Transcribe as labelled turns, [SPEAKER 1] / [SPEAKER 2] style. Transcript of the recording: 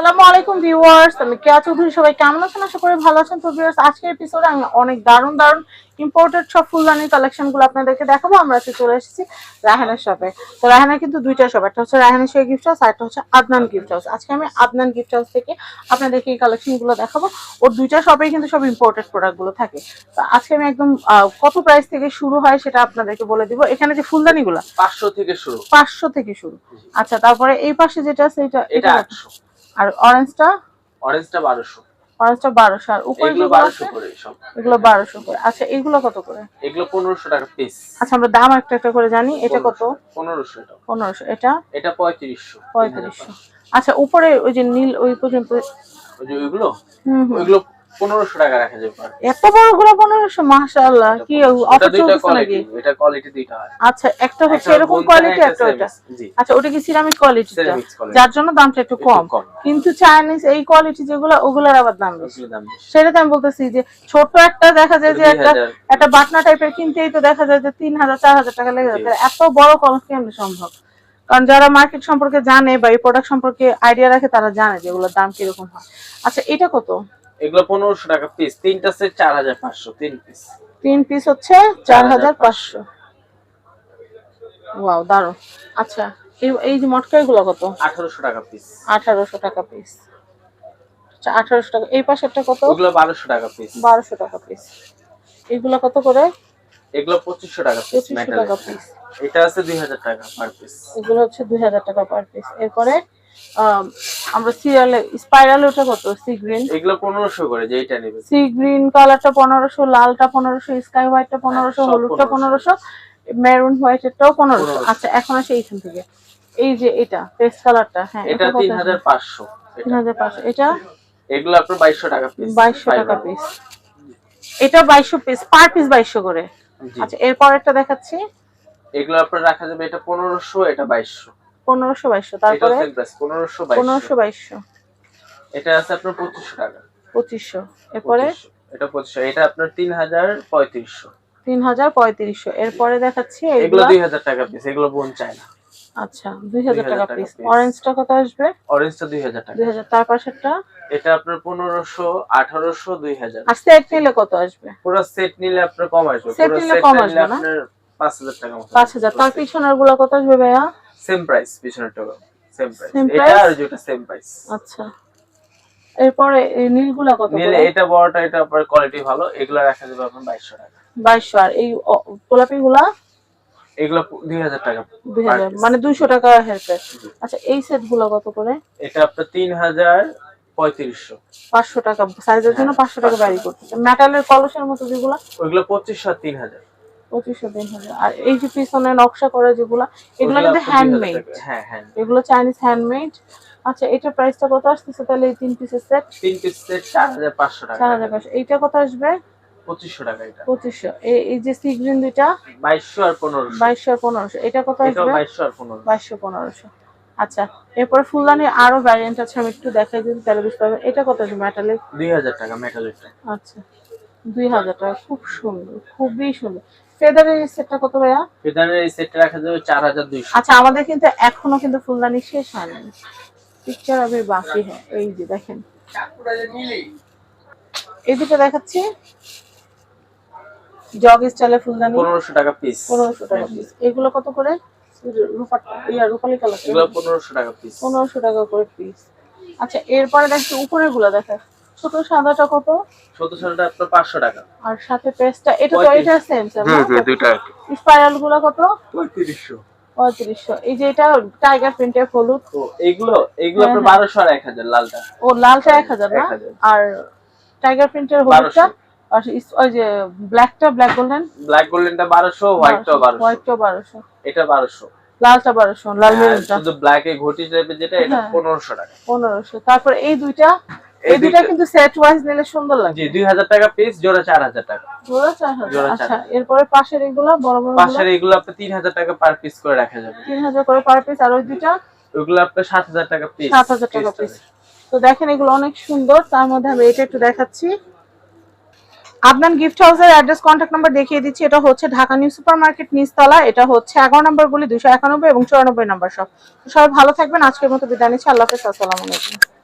[SPEAKER 1] আসসালামু আলাইকুম ভিউয়ার্স আমি কেয়া চৌধুরী সবাই কেমন আছেন? আশা করি ভালো আছেন। তো ভিউয়ার্স আজকের এপিসোডে আমি অনেক দারুণ দারুণ ইম্পোর্টেড সব ফুলদানির কালেকশনগুলো আপনাদেরকে দেখাবো। আমরা আজকে চলে এসেছি রাহানের শপে তো রাহানের কিন্তু দুইটা শপ একটা হচ্ছে রাহানের শেখ গিফট হাউস আর একটা হচ্ছে আদনান গিফট হাউস আজকে আমি আদনান গিফট হাউস থেকে আপনাদেরকে এই কালেকশনগুলো দেখাবো। ওর দুইটা শপে কিন্তু সব ইম্পোর্টেড প্রোডাক্টগুলো থাকে। তো আজকে আমি একদম কত প্রাইস থেকে শুরু হয় সেটা আপনাদেরকে বলে দিব। এখানে যে ফুলদানি গুলো
[SPEAKER 2] পাঁচশো থেকে শুরু।
[SPEAKER 1] পাঁচশো থেকে শুরু। আচ্ছা তারপরে এই পাশে যেটা আছে এটা
[SPEAKER 2] এটা
[SPEAKER 1] এটা
[SPEAKER 2] আটশো।
[SPEAKER 1] আর অরেঞ্জটা
[SPEAKER 2] অরেঞ্জটা বারোশো।
[SPEAKER 1] অরেঞ্জটা বারোশো আর উপরে
[SPEAKER 2] এগুলো
[SPEAKER 1] যেগুলো
[SPEAKER 2] বারোশো
[SPEAKER 1] আছে,
[SPEAKER 2] করে সব।
[SPEAKER 1] এগুলো বারোশো করে। আচ্ছা এগুলো কত করে?
[SPEAKER 2] এগুলো পনেরোশো টাকা পিস
[SPEAKER 1] আচ্ছা আমরা দাম একটা একটা করে জানি। এটা কত?
[SPEAKER 2] পনেরোশো এটা
[SPEAKER 1] পনেরোশো এটা?
[SPEAKER 2] এটা পঁয়ত্রিশশো।
[SPEAKER 1] পঁয়ত্রিশশো। আচ্ছা উপরে ওই যে নীল ওই পর্যন্ত
[SPEAKER 2] ওই যে ওইগুলো?
[SPEAKER 1] হুম হুম।
[SPEAKER 2] ওইগুলো পনেরোশো টাকা রাখা যাবে
[SPEAKER 1] এত বড়গুলো পনেরোশো? মাশাআল্লাহ কি অফার
[SPEAKER 2] দুইটা
[SPEAKER 1] নাকি?
[SPEAKER 2] এটা কোয়ালিটি দুইটা হয়।
[SPEAKER 1] আচ্ছা একটা হচ্ছে এরকম কোয়ালিটি একটা ওটা। আচ্ছা ওটা কি সিরামিক কোয়ালিটিটা যার জন্য দামটা একটু কম। কিন্তু চাইনিজ এই কোয়ালিটি যেগুলো ওগুলোর আবার দাম বেশি। আমি বলতেছি যে ছোট একটা দেখা যায় যে একটা একটা বাটনা টাইপের কিনতেই তো দেখা যায় যে তিন হাজার চার হাজার টাকা লেগে যাচ্ছে। এত বড় কলস কেমন সম্ভব? কারণ যারা মার্কেট সম্পর্কে জানে বা এই প্রোডাক্ট সম্পর্কে আইডিয়া রাখে তারা জানে যে এগুলোর দাম কীরকম হয়। আচ্ছা এটা কত?
[SPEAKER 2] এগুলো পনেরোশো টাকা পিস তিনটা সেট চার হাজার পাঁচশো তিন পিস
[SPEAKER 1] তিন পিস হচ্ছে চার হাজার পাঁচশো। ওয়াও দারুণ। আচ্ছা এই যে মটকা গুলো কত?
[SPEAKER 2] আঠারোশো টাকা পিস
[SPEAKER 1] আঠারোশো টাকা পিস আচ্ছা আঠারোশো টাকা এই পাশেরটা কত?
[SPEAKER 2] ওগুলো বারোশো টাকা পিস
[SPEAKER 1] বারোশো টাকা পিস এগুলো কত করে?
[SPEAKER 2] এগুলো পঁচিশশো টাকা পিস
[SPEAKER 1] পঁচিশশো টাকা পিস
[SPEAKER 2] এটা আছে দুই হাজার টাকা পার পিস
[SPEAKER 1] এগুলো হচ্ছে দুই হাজার টাকা পার পিস এরপরে আমরা সিরিয়ালে স্পাইরাল ওটা কত? সি গ্রিন
[SPEAKER 2] এগুলো পনেরোশো করে যে এইটা নেবে।
[SPEAKER 1] সি গ্রিন কালারটা পনেরোশো লালটা পনেরোশো স্কাই হোয়াইটটা পনেরোশো
[SPEAKER 2] সব
[SPEAKER 1] হলুদটা
[SPEAKER 2] 1500
[SPEAKER 1] পনেরোশো মেরুন হোয়াইটেরটাও পনেরোশো।
[SPEAKER 2] 1500
[SPEAKER 1] আচ্ছা এখন আসে এইখান থেকে। এই যে এটা পেস্ট কালারটা হ্যাঁ
[SPEAKER 2] এটা তিন হাজার পাঁচশো।
[SPEAKER 1] তিন হাজার পাঁচশো। এটা?
[SPEAKER 2] এগুলো আপনার বাইশশো টাকা পিস
[SPEAKER 1] বাইশশো টাকা পিস এটা বাইশশো পিস পার পিস বাইশশো করে। আচ্ছা এরপরেরটা দেখাচ্ছি।
[SPEAKER 2] এগুলো আপনার রাখা যাবে এটা পনেরোশো এটা বাইশশো।
[SPEAKER 1] পনেরোশো বাইশশো। তারপরে?
[SPEAKER 2] পনেরোশো
[SPEAKER 1] পনেরোশো
[SPEAKER 2] বাইশশো। এটা আছে আপনার পঁচিশশো টাকা।
[SPEAKER 1] পঁচিশশো। এরপরে?
[SPEAKER 2] এটা পঁচিশশো। এটা আপনার তিন হাজার পঁয়ত্রিশশো।
[SPEAKER 1] তিন হাজার পঁয়ত্রিশশো। এরপরে দেখাচ্ছি
[SPEAKER 2] এগুলো দুই হাজার টাকা পিস এগুলো বোন চায় না।
[SPEAKER 1] আচ্ছা দুই হাজার
[SPEAKER 2] 2000
[SPEAKER 1] টাকা পিস। অরেঞ্জটা কত আসবে?
[SPEAKER 2] অরেঞ্জটা দুই হাজার টাকা।
[SPEAKER 1] দুই হাজার তার পাশেরটা?
[SPEAKER 2] এটা আপনার পনেরোশো আঠারোশো দুই হাজার
[SPEAKER 1] আর সেট নিলে কত আসবে?
[SPEAKER 2] পুরো সেট নিলে আপনার কম আসবে। পুরো
[SPEAKER 1] নিলে কম আসবে না?
[SPEAKER 2] আপনার পাঁচ হাজার টাকা মতো।
[SPEAKER 1] পাঁচ হাজার। তার পিছনেরগুলো কত আসবে ভাইয়া?
[SPEAKER 2] সেম প্রাইস পিছনের টাকা। সেম প্রাইস এটা আর যেটা সেম প্রাইস
[SPEAKER 1] আচ্ছা। এরপরে নীলগুলা কত
[SPEAKER 2] নিলে এটা বড়টা এটা আপনার কোয়ালিটি ভালো। এগুলো রাখা যাবে আপনার বাইশশো টাকা।
[SPEAKER 1] বাইশশো। আর এই অ- গোলাপি গুলা
[SPEAKER 2] এগুলো দুই হাজার টাকা
[SPEAKER 1] দুই
[SPEAKER 2] per
[SPEAKER 1] হাজার।
[SPEAKER 2] piece।
[SPEAKER 1] মানে দুইশো টাকা হেল্পের আচ্ছা এই সেটগুলো কত করে?
[SPEAKER 2] এটা আপনার তিন হাজার পঁয়ত্রিশশো।
[SPEAKER 1] পাঁচশো টাকা। সাইজের জন্য
[SPEAKER 2] হ্যাঁ,
[SPEAKER 1] পাঁচশো টাকা
[SPEAKER 2] 500
[SPEAKER 1] বাড়ি করতেছে। মেটালের কলসের মতো যেগুলা?
[SPEAKER 2] ওইগুলো পঁচিশশো আর তিন হাজার।
[SPEAKER 1] পঁচিশশো তিন হাজার আর এই যে পিছনে নকশা করা যেগুলা এগুলো কিন্তু হ্যান্ডমেড।
[SPEAKER 2] হ্যাঁ
[SPEAKER 1] এগুলো চাইনিজ হ্যান্ডমেড আচ্ছা এটার প্রাইসটা কত আসতেছে? তাহলে এই তিন পিসের সেট
[SPEAKER 2] তিন পিস সেট চার হাজার পাঁচশো টাকা।
[SPEAKER 1] চার হাজার পাঁচশো। এইটা কত আসবে?
[SPEAKER 2] পঁচিশশো টাকা এটা।
[SPEAKER 1] পঁচিশশো। এই- যে সি গ্রিন দুইটা?
[SPEAKER 2] বাইশশো আর পনেরোশো।
[SPEAKER 1] বাইশশো আর পনেরোশো। এটা কত আসবে?
[SPEAKER 2] বাইশশো আর পনেরো
[SPEAKER 1] বাইশশো পনেরোশো। আচ্ছা এরপর ফুলদানির আরও ভ্যারিয়েন্ট আছে আমি একটু দেখাই দিই তাহলে বুঝতে পারবেন। এটা কত আছে মেটালের
[SPEAKER 2] দুই হাজার টাকা মেটালিকটা
[SPEAKER 1] আচ্ছা দুই হাজার টাকা। খুব সুন্দর খুবই সুন্দর। ফেদারের সেটটা কত ভাইয়া?
[SPEAKER 2] ফেদারের এই সেটটা রাখা যাবে
[SPEAKER 1] আচ্ছা আমাদের কিন্তু এখনও কিন্তু ফুলদানি শেষ হয়নি। পিকচার আবার বাকি হ্যাঁ এই যে দেখেন। এই দুটো দেখাচ্ছি। জগ স্টাইলে ফুলদানি।
[SPEAKER 2] পনেরোশো টাকা পিস
[SPEAKER 1] পনেরোশো টাকা পিস এগুলো কত করে? রূপা ইয়া রূপালি কালার
[SPEAKER 2] এগুলো পনেরোশো টাকা পিস
[SPEAKER 1] পনেরোশো টাকা করে পিস আচ্ছা এরপরে দেখছি উপরেরগুলো দেখা ছোট সাদাটা কত?
[SPEAKER 2] চোদ্দ সালটা আপনার পাঁচশো টাকা।
[SPEAKER 1] আর সাথে পেস্টটা এটা তো। এটা সেম সেম
[SPEAKER 2] দুইটা
[SPEAKER 1] স্পাইরালগুলো কত?
[SPEAKER 2] পঁয়ত্রিশশো।
[SPEAKER 1] পঁয়ত্রিশশো। এই যে এটা টাইগার প্রিন্টের হলুদ।
[SPEAKER 2] তো এইগুলো এইগুলো আপনার
[SPEAKER 1] হ্যাঁ,
[SPEAKER 2] বারোশো আর এক হাজার লালটা।
[SPEAKER 1] ও লালটা এক হাজার না? আর টাইগার প্রিন্টের হলুদটা? আর ইস- ওই যে ব্ল্যাকটা ব্ল্যাক গোল্ডেন
[SPEAKER 2] ব্ল্যাক গোল্ডেনটা বারোশো হোয়াইটটা বারোশো।
[SPEAKER 1] হোয়াইটটা বারোশো।
[SPEAKER 2] এটা বারোশো।
[SPEAKER 1] লালটা বারোশো লাল মেরুনটা
[SPEAKER 2] শুধু ব্ল্যাক এ ঘটি টাইপের যেটা এটা
[SPEAKER 1] হ্যাঁ।
[SPEAKER 2] পনেরোশো টাকা।
[SPEAKER 1] পনেরোশো। তারপর এই দুইটা
[SPEAKER 2] এই
[SPEAKER 1] দুইটা- কিন্তু সেট ওয়াইজ নিলে সুন্দর লাগে।
[SPEAKER 2] জি দুই হাজার টাকা পিস জোড়া চার হাজার টাকা।
[SPEAKER 1] জোড়া চার হাজার
[SPEAKER 2] জোড়া চার
[SPEAKER 1] আচ্ছা এরপরে পাশের এগুলা বড় বড়
[SPEAKER 2] পাশের এগুলো তিন হাজার টাকা পার পিস করে রাখা যাবে।
[SPEAKER 1] তিন হাজার করে পার পিস আর ওই
[SPEAKER 2] আপনার সাত হাজার টাকা পিস
[SPEAKER 1] সাত হাজার টাকা পিস তো দেখেন এগুলো অনেক সুন্দর তার মধ্যে আমি এটা একটু দেখাচ্ছি। আপনার গিফট হাউসের অ্যাড্রেস কন্ট্যাক্ট নাম্বার দেখিয়ে দিচ্ছি। এটা হচ্ছে ঢাকা নিউ সুপার মার্কেট নিচতলা। এটা হচ্ছে এগারো নম্বর গুলি দুশো একানব্বই এবং চুরানব্বই নম্বর সব সবাই ভালো থাকবেন আজকের মতো বিদায় নিচ্ছি। আল্লাহ হাফেজ আসসালামু আলাইকুম।